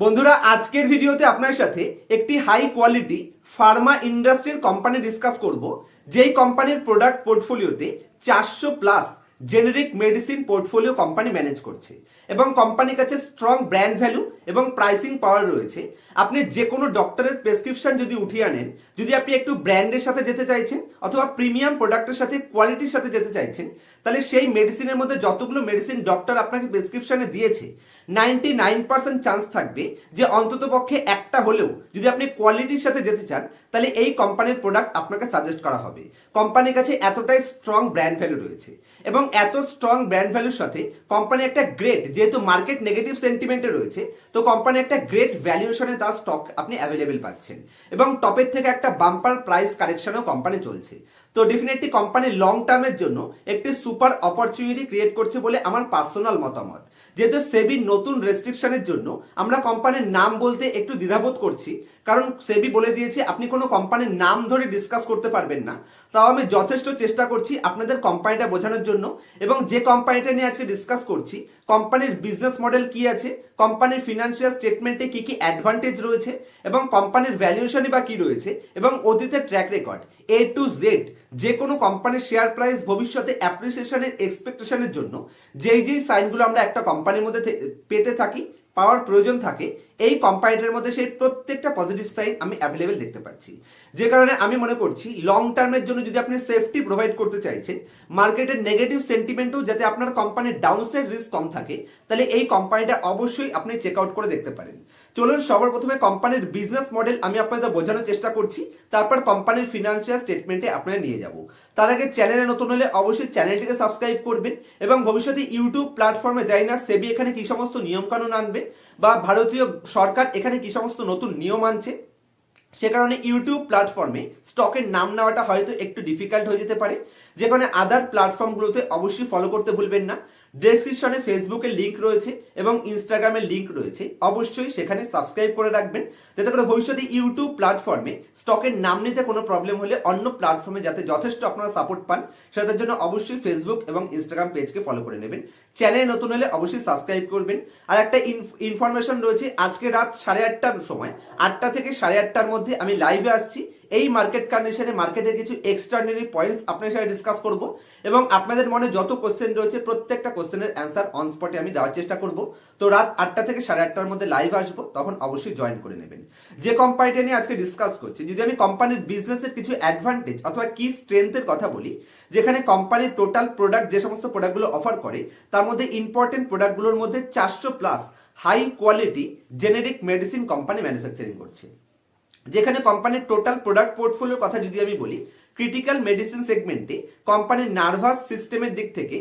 বন্ধুরা, আজকের ভিডিওতে আপনার সাথে একটি হাই কোয়ালিটি ফার্মা ইন্ডাস্ট্রির কোম্পানি ডিসকাস করব। যেই কোম্পানির প্রোডাক্ট পোর্টফোলিওতে চারশো plus generic medicine portfolio company manage করছে এবং কোম্পানির কাছে স্ট্রং ব্র্যান্ড ভ্যালু এবং প্রাইসিং পাওয়ার রয়েছে। আপনি যে কোনো ডক্টরের প্রেসক্রিপশন যদি উঠিয়ে আনেন, যদি আপনি একটু ব্র্যান্ডের সাথে যেতে চাইছেন অথবা প্রিমিয়াম প্রোডাক্টের সাথে কোয়ালিটির সাথে যেতে চাইছেন, তাহলে সেই মেডিসিনের মধ্যে যতগুলো মেডিসিন ডক্টর আপনাকে প্রেসক্রিপশনে দিয়েছে নাইনটি নাইন পার্সেন্ট চান্স থাকবে যে অন্তত পক্ষে একটা হলেও যদি আপনি কোয়ালিটির সাথে যেতে চান, তাহলে এই কোম্পানির প্রোডাক্ট আপনাকে সাজেস্ট করা হবে। কোম্পানির কাছে এতটাই স্ট্রং ব্র্যান্ড ভ্যালু রয়েছে এবং এত স্ট্রং ব্র্যান্ড ভ্যালুর সাথে কোম্পানি একটা গ্রেট যেহেতু মার্কেট নেগেটিভ সেন্টিমেন্টে রয়েছে, তো কোম্পানি একটা গ্রেট ভ্যালুয়েশনে তার স্টক আপনি অ্যাভেলেবেল পাচ্ছেন। এবং টপের থেকে একটা বাম্পার প্রাইস কারেকশনও কোম্পানি চলছে। তো ডেফিনেটলি কোম্পানি লং টার্মের জন্য একটি সুপার অপরচুনিটি ক্রিয়েট করছে বলে আমার পার্সোনাল মতামত। যেহেতু সেবি নতুন রেস্ট্রিকশনের জন্য আমরা কোম্পানির নাম বলতে একটু দ্বিধাবোধ করছি। কারণ সেবি বলে দিয়েছে, আপনি কোনো কোম্পানির নাম ধরে ডিসকাস করতে পারবেন না। তাও আমি যথেষ্ট চেষ্টা করছি আপনাদের কোম্পানিটা বোঝানোর জন্য এবং যে কোম্পানিটা নিয়ে আজকে ডিসকাস করছি কোম্পানির বিজনেস মডেল কি আছে? কোম্পানির ফিনান্সিয়াল স্টেটমেন্টে কি কি অ্যাডভান্টেজ রয়েছে? এবং কোম্পানির ভ্যালুয়েশনই বা কি রয়েছে? এবং অতীতের track record A to Z যে কোনো কোম্পানির শেয়ার প্রাইস ভবিষ্যতে অ্যাপ্রিসিয়েশনের এক্সপেকটেশনের জন্য, যেই যেই সাইনগুলো আমরা একটা কোম্পানির মধ্যে পেতে থাকি, পাওয়ার প্রয়োজন থাকে এই কোম্পানিটার মধ্যে সেই প্রত্যেকটা পজিটিভ সাইন আমি অ্যাভেলেবেল দেখতে পাচ্ছি। যে কারণে আমি মনে করছি লং টার্মের জন্য যদি আপনি সেফটি প্রোভাইড করতে চাইছেন মার্কেটের নেগেটিভ সেন্টিমেন্টও যাতে আপনার কোম্পানির ডাউনসাইড রিস্ক কম থাকে, তাহলে এই কোম্পানিটা অবশ্যই আপনি চেক আউট করে দেখতে পারেন। চলুন সবার প্রথমে কোম্পানির বিজনেস মডেল আমি আপনাদের বোঝানোর চেষ্টা করছি, তারপর কোম্পানির ফিনান্সিয়াল স্টেটমেন্টে আপনারা নিয়ে যাব। তার আগে চ্যানেলে নতুন হলে অবশ্যই চ্যানেলটিকে সাবস্ক্রাইব করবেন এবং ভবিষ্যতে ইউটিউব প্ল্যাটফর্মে যাই না, সেবি এখানে কি সমস্ত নিয়ম কানুন আনবে বা ভারতীয় সরকার এখানে কি সমস্ত নতুন নিয়ম আনছে? সে কারণে ইউটিউব প্ল্যাটফর্মে স্টকের নাম নেওয়াটা হয়তো একটু ডিফিকাল্ট হয়ে যেতে পারে। যেখানে আদার প্ল্যাটফর্মগুলোতে অবশ্যই ফলো করতে ভুলবেন না। ডেসক্রিপশনে ফেসবুকের লিংক রয়েছে এবং ইনস্টাগ্রামের লিংক রয়েছে। অবশ্যই সেখানে সাবস্ক্রাইব করে রাখবেন, যাতে করে ভবিষ্যতে ইউটিউব প্ল্যাটফর্মে স্টকের নাম নিতে কোনো প্রবলেম হলে অন্য প্ল্যাটফর্মে যাতে যথেষ্ট আপনারা সাপোর্ট পান, সেটার জন্য অবশ্যই ফেসবুক এবং ইনস্টাগ্রাম পেজকে ফলো করে নেবেন। চ্যানেল নতুন হলে অবশ্যই সাবস্ক্রাইব করবেন। আর একটা ইনফরমেশন রয়েছে, আজকে রাত সাড়ে আটটার সময়, আটটা থেকে সাড়ে আটটার মধ্যে আমি লাইভে আসছি। এই মার্কেট কন্ডিশনে মার্কেটের কিছু এক্সট্রাঅর্ডিনারি পয়েন্টস আপনার সাথে ডিসকাস করব এবং আপনাদের মনে যত কোশ্চেন রয়েছে প্রত্যেকটা কোশ্চেনের অ্যান্সার অন স্পটে আমি দেওয়ার চেষ্টা করব। তো রাত আটটা থেকে সাড়ে আটটার মধ্যে লাইভ আসব, তখন অবশ্যই জয়েন করে নেবেন। যে কোম্পানিটা নিয়ে আজকে ডিসকাস করছি, যদি আমি কোম্পানির বিজনেসের কিছু অ্যাডভান্টেজ অথবা কি স্ট্রেংথের কথা বলি, যেখানে কোম্পানির টোটাল প্রোডাক্ট যে সমস্ত প্রোডাক্টগুলো অফার করে, তার মধ্যে ইম্পর্টেন্ট প্রোডাক্টগুলোর মধ্যে চারশো plus high quality generic medicine company manufacturing করছে। যেখানে কোম্পানির টোটাল প্রোডাক্ট পোর্টফোলিওর কথা যদি আমি বলি ক্রিটিক্যাল মেডিসিন সেগমেন্টে কোম্পানির নার্ভাস সিস্টেমের দিক থেকে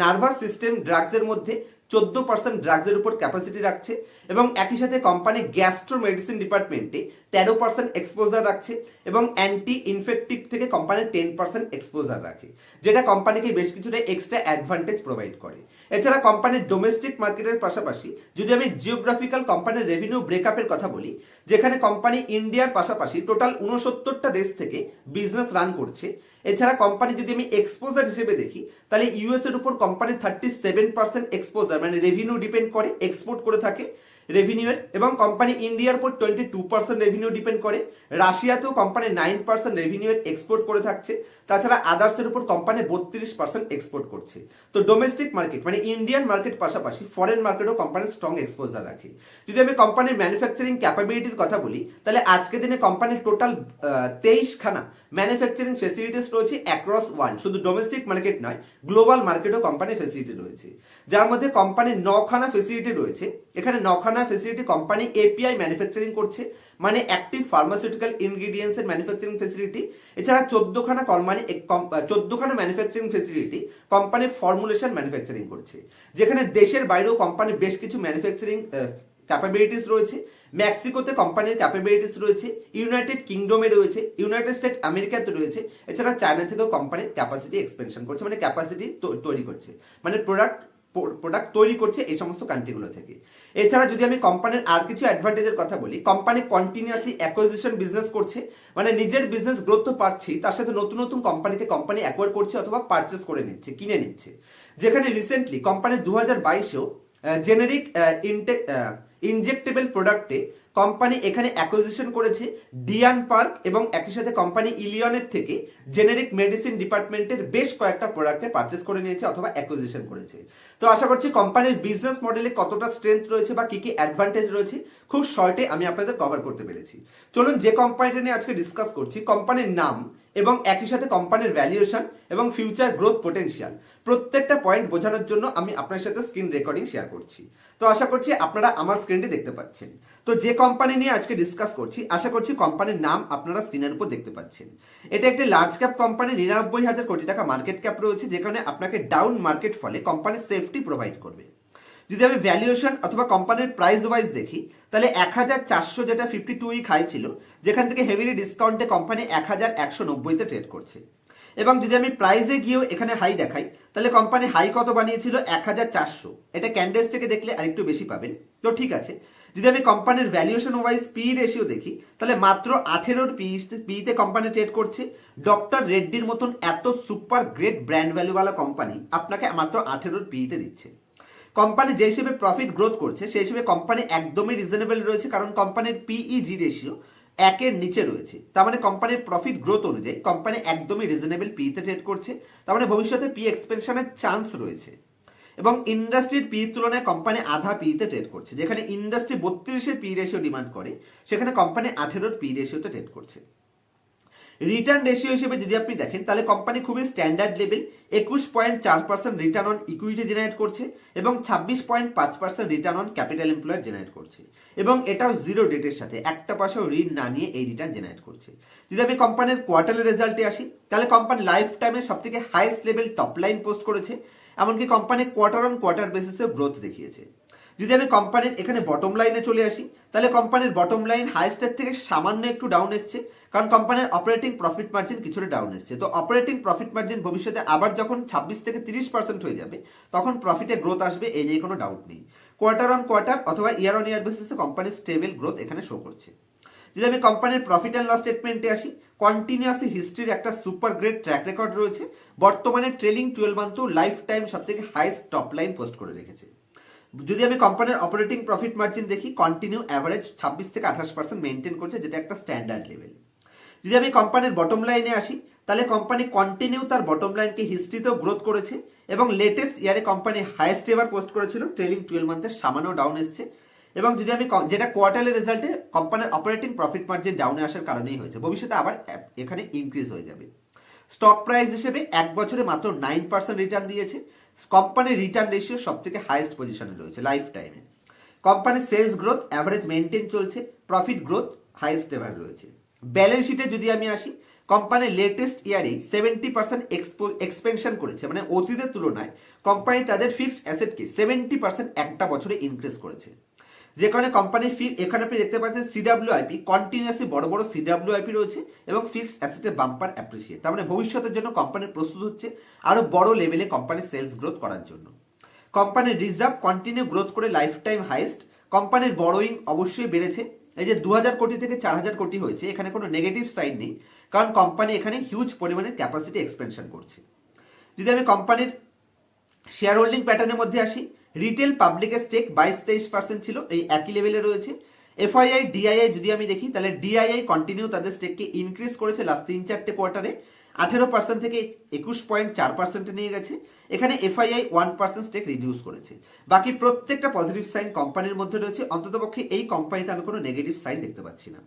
নার্ভাস সিস্টেম ড্রাগসের মধ্যে চোদ্দ পার্সেন্ট ড্রাগসের উপর ক্যাপাসিটি রাখছে এবং একই সাথে কোম্পানি গ্যাস্ট্রো মেডিসিন ডিপার্টমেন্টে তেরো পার্সেন্ট এক্সপোজার রাখছে এবং অ্যান্টি ইনফেক্টিভ থেকে কোম্পানি টেন পার্সেন্ট এক্সপোজার রাখে, যেটা কোম্পানিকে বেশ কিছুটা এক্সট্রা অ্যাডভান্টেজ প্রোভাইড করে। এছাড়া কোম্পানির ডোমেস্টিক মার্কেটের পাশাপাশি যদি আমি জিওগ্রাফিক্যাল কোম্পানির রেভিনিউ ব্রেকআপের কথা বলি, যেখানে কোম্পানি ইন্ডিয়ার পাশাপাশি টোটাল উনসত্তরটা দেশ থেকে বিজনেস রান করছে এছাড়া কোম্পানি যদি আমি এক্সপোজার হিসেবে দেখি, তাহলে ইউএস এর উপর company thirty seven percent exposure মানে রেভিনিউ ডিপেন্ড করে এক্সপোর্ট করে থাকে। রেভিনিউয়ের এবং কোম্পানি ইন্ডিয়ার উপর twenty two percent revenue depend করে। রাশিয়াতেও কোম্পানি নাইন পার্সেন্ট রেভিনিউয়ের এক্সপোর্ট করে থাকছে। তাছাড়া আদার্সের উপর কোম্পানি বত্রিশ পার্সেন্ট এক্সপোর্ট করছে। তো ডোমেস্টিক মার্কেট মানে ইন্ডিয়ান মার্কেট পাশাপাশি ফরেন মার্কেটও কোম্পানির স্ট্রং এক্সপোজার রাখে। যদি আমি কোম্পানির ম্যানুফ্যাকচারিং ক্যাপাবিলিটির কথা বলি, তাহলে আজকের দিনে কোম্পানির টোটাল তেইশ খানা ম্যানুফ্যাকচারিং ফেসিলিটিস রয়েছে অ্যাক্রস ওয়ার্ল্ড শুধু ডোমেস্টিক মার্কেট নয় গ্লোবাল মার্কেটও কোম্পানির ফেসিলিটি রয়েছে। যার মধ্যে কোম্পানির নখানা ফেসিলিটি রয়েছে। এখানে নখানা ফেসিলিটি কোম্পানি এপিআই ম্যানুফ্যাকচারিং করছে মানে অ্যাক্টিভ ফার্মাসিউটিক্যাল ইনগ্রিডিয়েন্টস এর ম্যানুফ্যাকচারিং ফেসিলিটি এছাড়া চোদ্দখানা company চোদ্দখানা manufacturing facility company formulation manufacturing করছে। যেখানে দেশের বাইরেও কোম্পানি বেশ কিছু ম্যানুফ্যাকচারিং ক্যাপাবিলিটিস রয়েছে। মেক্সিকোতে কোম্পানির ক্যাপাবিলিটিস রয়েছে। ইউনাইটেড কিংডমে রয়েছে। ইউনাইটেড স্টেট আমেরিকাতে রয়েছে। এছাড়া চায়না থেকেও কোম্পানির ক্যাপাসিটি এক্সপেনশন করছে মানে ক্যাপাসিটি তৈরি করছে। মানে প্রোডাক্ট প্রোডাক্ট তৈরি করছে এই সমস্ত কান্ট্রিগুলো থেকে। এছাড়া যদি আমি কোম্পানির আর কিছু অ্যাডভান্টেজের কথা বলি কোম্পানি কন্টিনিউয়াসলি অ্যাকোজিশন বিজনেস করছে মানে নিজের বিজনেস গ্রোথ তো পাচ্ছি, তার সাথে নতুন নতুন কোম্পানিকে কোম্পানি অ্যাকোয়ার করছে অথবা পারচেস করে নিচ্ছে, কিনে নিচ্ছে। যেখানে রিসেন্টলি কোম্পানি দু হাজার বাইশেও জেনেরিক ইনজেক্টেবল প্রোডাক্টে কোম্পানি এখানে অ্যাকোজিশন করেছে ডিয়ান পার্ক এবং একই সাথে কোম্পানি ইলিয়নের থেকে জেনেরিক মেডিসিন ডিপার্টমেন্টের বেশ কয়েকটা প্রোডাক্টে পারচেস করে নিয়েছে অথবা অ্যাকোজিশন করেছে। তো আশা করছি কোম্পানির বিজনেস মডেলে কতটা স্ট্রেংথ রয়েছে বা কি কি অ্যাডভান্টেজ রয়েছে, খুব শর্টে আমি আপনাদের কভার করতে পেরেছি। চলুন যে কোম্পানিটা নিয়ে আজকে ডিসকাস করছি কোম্পানির নাম এবং একই সাথে কোম্পানির ভ্যালুয়েশন এবং ফিউচার গ্রোথ পোটেনশিয়াল প্রত্যেকটা পয়েন্ট বোঝানোর জন্য আমি আপনার সাথে স্ক্রিন রেকর্ডিং শেয়ার করছি। তো আশা করছি আপনারা আমার স্ক্রিনটি দেখতে পাচ্ছেন। তো যে কোম্পানি নিয়ে আজকে ডিসকাস করছি, আশা করছি কোম্পানির নাম আপনারা স্ক্রিনের উপর দেখতে পাচ্ছেন। এটা একটি লার্জ ক্যাপ কোম্পানি নিরানব্বই হাজার কোটি টাকা মার্কেট ক্যাপ রয়েছে যেখানে আপনাকে ডাউন মার্কেট ফলে কোম্পানির সেফটি প্রোভাইড করবে। যদি আমি ভ্যালুয়েশন অথবা কোম্পানির প্রাইস ওয়াইজ দেখি তাহলে এক হাজার চারশো যেটা ফিফটি টু উইক হাই ছিল যেখান থেকে হেভিলি ডিসকাউন্টে কোম্পানি এক হাজার একশো নব্বইতে ট্রেড করছে। এবং যদি আমি প্রাইসে গিয়েও এখানে হাই দেখাই, তাহলে কোম্পানি হাই কত বানিয়েছিল? এক হাজার চারশো। এটা ক্যান্ডেলস থেকে দেখলে আরেকটু বেশি পাবেন। তো ঠিক আছে। যদি আমি কোম্পানির ভ্যালুয়েশন ওয়াইজ পি রেশিও দেখি, তাহলে মাত্র আঠেরোর পিতে কোম্পানি ট্রেড করছে। ডক্টর রেড্ডির মতন এত সুপার গ্রেট ব্র্যান্ড ভ্যালুওয়ালা কোম্পানি আপনাকে মাত্র আঠেরোর পিতে দিচ্ছে। কোম্পানি যে হিসেবে প্রফিট গ্রোথ করছে, সেই হিসেবে কোম্পানি একদমই রিজনেবল রয়েছে, কারণ কোম্পানির পিইজি রেশিও একের নিচে রয়েছে। তার মানে কোম্পানির প্রফিট গ্রোথ অনুযায়ী কোম্পানি একদমই রিজনেবল পিতে ট্রেড করছে। তার মানে ভবিষ্যতে পি এক্সপেনশনের চান্স রয়েছে। এবং ইন্ডাস্ট্রির পি তুলনায় কোম্পানি আধা পিতে ট্রেড করছে। যেখানে ইন্ডাস্ট্রি বত্রিশের পি রেশিও ডিমান্ড করে, সেখানে কোম্পানি আঠেরোর পি রেশিওতে ট্রেড করছে। রিটার্ন রেশিও হিসেবে যদি আপনি দেখেন, তাহলে কোম্পানি খুবই স্ট্যান্ডার্ড লেভেল একুশ পয়েন্ট চার percent return on equity generate করছে এবং ছাব্বিশ পয়েন্ট পাঁচ percent return on capital employer generate করছে। এবং এটাও জিরো ডেটের সাথে, একটা পয়সাও ঋণ না নিয়ে এই রিটার্ন জেনারেট করছে। যদি আমি কোম্পানির কোয়ার্টারের রেজাল্টে আসি, তাহলে কোম্পানি লাইফ টাইমে সব থেকে highest level top line post করেছে, এমনকি কোম্পানি কোয়ার্টার অন কোয়ার্টার বেসিসে গ্রোথ দেখিয়েছে। যদি আমি কোম্পানির এখানে বটম লাইনে চলে আসি, তাহলে কোম্পানির বটম লাইন হাইস্টের থেকে সামান্য একটু ডাউন এসছে। কারণ কোম্পানির অপারেটিং প্রফিট মার্জিন কিছুটা ডাউন এসছে। তো অপারেটিং প্রফিট মার্জিন ভবিষ্যতে আবার যখন ছাব্বিশ থেকে তিরিশ পার্সেন্ট হয়ে যাবে, তখন প্রফিটে গ্রোথ আসবে, এই নিয়ে কোনো ডাউট নেই। কোয়ার্টার অন কোয়ার্টার অথবা ইয়ার অন ইয়ার বেসিসে কোম্পানির স্টেবল গ্রোথ এখানে শো করছে। যদি আমি কোম্পানির প্রফিট অ্যান্ড লস স্টেটমেন্টে আসি কন্টিনিউয়াসলি হিস্ট্রির একটা সুপার গ্রেট ট্র্যাক রেকর্ড রয়েছে। বর্তমানে trailing twelve month life time সব থেকে হাইস্ট টপ লাইন পোস্ট করে রেখেছে। যদি আমি কোম্পানির অপারেটিং প্রফিট মার্জিন দেখি কন্টিনিউ অ্যাভারেজ ছাব্বিশ থেকে আঠাশ পার্সেন্ট মেনটেন করছে, যেটা একটা স্ট্যান্ডার্ড লেভেল যদি আমি কোম্পানির বটম লাইনে আসি, তাহলে কোম্পানি কন্টিনিউ তার বটম লাইনকে হিস্ট্রিতেও গ্রোথ করেছে এবং লেটেস্ট ইয়ারে কোম্পানি হাইয়েস্ট এভার পোস্ট করেছিল ট্রেলিং টুয়েলভ মান্থের সামান্য ডাউন এসছে। এবং যদি আমি যেটা কোয়ার্টারের রেজাল্টে কোম্পানির অপারেটিং প্রফিট মার্জিন ডাউনে আসার কারণেই হয়েছে, ভবিষ্যতে আবার এখানে ইনক্রিজ হয়ে যাবে। স্টক প্রাইস হিসেবে এক বছরে মাত্র নাইন পার্সেন্ট রিটার্ন দিয়েছে। কোম্পানির রিটার্ন রেশিও সব থেকে হাইয়েস্ট পজিশনে রয়েছে লাইফ টাইমে কোম্পানির সেলস গ্রোথ অ্যাভারেজ মেনটেন চলছে প্রফিট গ্রোথ হাইয়েস্ট এভার রয়েছে। ব্যালেন্স শিটে যদি আমি আসি কোম্পানির লেটেস্ট ইয়ারে সেভেন্টি পার্সেন্ট এক্সপেনশন করেছে মানে অতীতের তুলনায় কোম্পানি তাদের ফিক্সড অ্যাসেটকে সেভেন্টি পার্সেন্ট একটা বছরে ইনক্রিজ করেছে। যে কারণে কোম্পানির ফি এখানে আপনি দেখতে পাচ্ছেন সিডাব্লিউ আইপি কন্টিনিউসলি বড় বড় সিডাব্লিউ আইপি রয়েছে এবং ফিক্সড অ্যাসেটের বাম্পার অ্যাপ্রিসিয়েট তার মানে ভবিষ্যতের জন্য কোম্পানির প্রস্তুত হচ্ছে আরও বড় লেভেলে কোম্পানির সেলস গ্রোথ করার জন্য। কোম্পানির রিজার্ভ কন্টিনিউ গ্রোথ করে লাইফ টাইম হাইস্ট কোম্পানির বড়োইং অবশ্যই বেড়েছে, এই যে দু হাজার কোটি থেকে চার হাজার কোটি হয়েছে, এখানে কোনো নেগেটিভ সাইড নেই, কারণ কোম্পানি এখানে হিউজ পরিমাণে ক্যাপাসিটি এক্সপেনশন করছে। যদি আমি কোম্পানির শেয়ার হোল্ডিং প্যাটার্নের মধ্যে আসি রিটেল পাবলিকের স্টেক বাইশ তেইশ পার্সেন্ট ছিল, এই একই লেভেলে রয়েছে। এফআইআই ডিআইআই যদি আমি দেখি, তাহলে ডিআইআই কন্টিনিউ তাদের স্টেককে ইনক্রিজ করেছে লাস্ট তিন চারটে কোয়ার্টারে আঠেরো পার্সেন্ট থেকে একুশ পয়েন্ট চার পার্সেন্টে নিয়ে গেছে। এখানে FII one percent stake reduce করেছে। বাকি প্রত্যেকটা পজিটিভ সাইন কোম্পানির মধ্যে রয়েছে। অন্ততপক্ষে এই কোম্পানিতে আমি কোনো নেগেটিভ সাইন দেখতে পাচ্ছি না।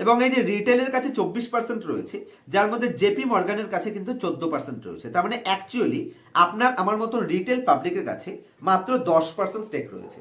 এবং এই যে রিটেলের কাছে চব্বিশ পার্সেন্ট রয়েছে, যার মধ্যে জেপি মর্গানের কাছে কিন্তু চোদ্দ পার্সেন্ট রয়েছে। তার মানে অ্যাকচুয়ালি আপনার, আমার মতো রিটেল পাবলিকের কাছে মাত্র দশ পার্সেন্ট স্টেক রয়েছে।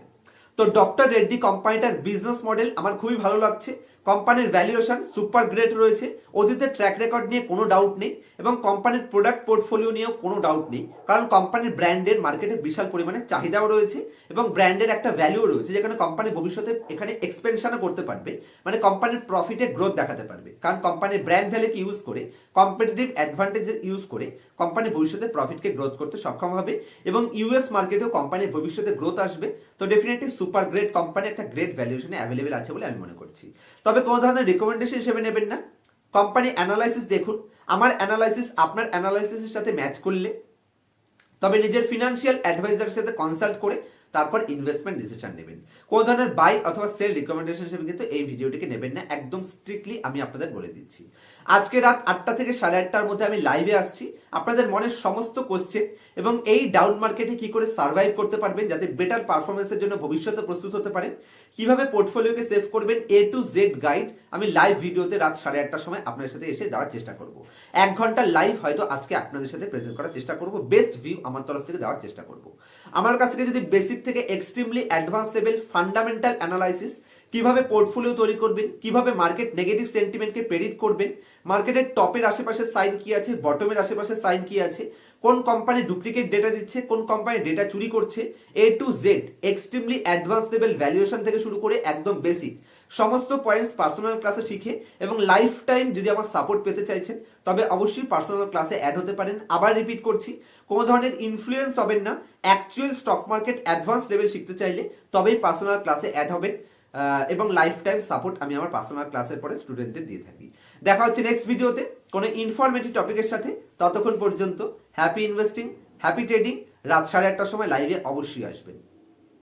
তো ডক্টর রেড্ডি কোম্পানিটার বিজনেস মডেল আমার খুবই ভালো লাগছে। কোম্পানির ভ্যালুয়েশন সুপার গ্রেট রয়েছে। অতীতের ট্র্যাক রেকর্ড নিয়ে কোনো ডাউট নেই এবং কোম্পানির প্রোডাক্ট পোর্টফোলিও নিয়েও কোনো ডাউট নেই। কারণ কোম্পানির ব্র্যান্ডের মার্কেটে বিশাল পরিমাণে চাহিদাও রয়েছে এবং ব্র্যান্ডের একটা ভ্যালুও রয়েছে যেখানে কোম্পানি ভবিষ্যতে এখানে এক্সপেনশনও করতে পারবে। মানে কোম্পানির প্রফিটে গ্রোথ দেখাতে পারবে। কারণ কোম্পানির ব্র্যান্ড ভ্যালুকে ইউজ করে কম্পিটিটিভ অ্যাডভান্টেজ ইউজ করে কোম্পানি ভবিষ্যতে প্রফিটকে গ্রোথ করতে সক্ষম হবে এবং ইউএস মার্কেটেও কোম্পানির ভবিষ্যতে গ্রোথ আসবে। তো ডেফিনেটলি সুপার গ্রেট কোম্পানি একটা গ্রেট ভ্যালুয়েশনে অ্যাভেলেবেল আছে বলে আমি মনে করছি। তবে কোনো ধরনের রিকমেন্ডেশন হিসেবে নেবেন না। কোম্পানি অ্যানালাইসিস দেখুন। আমার অ্যানালাইসিস আপনার অ্যানালাইসিসের সাথে ম্যাচ করলে। তবে নিজের ফিনান্সিয়াল অ্যাডভাইজারের সাথে কনসাল্ট করে তারপর ইনভেস্টমেন্ট ডিসিশন নেবেন। কোন ধরনের বাই অথবা সেল রিকমেন্ডেশন হিসেবে কিন্তু এই ভিডিওটিকে নেবেন না। একদম স্ট্রিক্টলি আমি আপনাদের বলে দিচ্ছি। আজকে রাত আটটা থেকে সাড়ে আটটার মধ্যে আমি লাইভে আসছি। আপনাদের মনের সমস্ত কোশ্চেন এবং এই ডাউন মার্কেটে কি করে সার্ভাইভ করতে পারবেন যাতে বেটার পারফরমেন্সের জন্য ভবিষ্যতে প্রস্তুত হতে পারেন, কীভাবে পোর্টফোলিওকে সেভ করবেন এ টু জেড গাইড আমি লাইভ ভিডিওতে রাত সাড়ে আটটার সময় আপনার সাথে এসে দেওয়ার চেষ্টা করব। এক ঘণ্টার লাইভ হয়তো আজকে আপনাদের সাথে প্রেজেন্ট করার চেষ্টা করব বেস্ট ভিউ আমার তরফ থেকে দেওয়ার চেষ্টা করব। আমার কাছ থেকে যদি বেসিক থেকে extremely advance level fundamental analysis কীভাবে পোর্টফোলিও তৈরি করবেন, কীভাবে মার্কেট নেগেটিভ সেন্টিমেন্টকে প্রেরিত করবেন মার্কেটের টপের আশেপাশে সাইন কি আছে বটমের আশেপাশে সাইন কি আছে, কোন কোম্পানি ডুপ্লিকেট ডেটা দিচ্ছে, কোন কোম্পানি ডেটা চুরি করছে A to Z extremely advance level valuation থেকে শুরু করে একদম বেসিক সমস্ত পয়েন্টস পার্সোনাল ক্লাসে শিখে এবং লাইফ টাইম যদি আমার সাপোর্ট পেতে চাইছেন, তবে অবশ্যই পার্সোনাল ক্লাসে অ্যাড হতে পারেন। আবার রিপিট করছি, কোনো ধরনের ইনফ্লুয়েন্স হবেন না। Actual stock market advance level শিখতে চাইলে তবেই পার্সোনাল ক্লাসে অ্যাড হবেন। এবং লাইফ টাইম সাপোর্ট আমি আমার পার্সোনাল ক্লাসের পরে স্টুডেন্টদের দিয়ে থাকি। দেখা হচ্ছে নেক্সট ভিডিওতে কোনো ইনফরমেটিভ টপিকের সাথে ততক্ষণ পর্যন্ত হ্যাপি ইনভেস্টিং হ্যাপি ট্রেডিং রাত সাড়ে আটটার সময় লাইভে অবশ্যই আসবেন।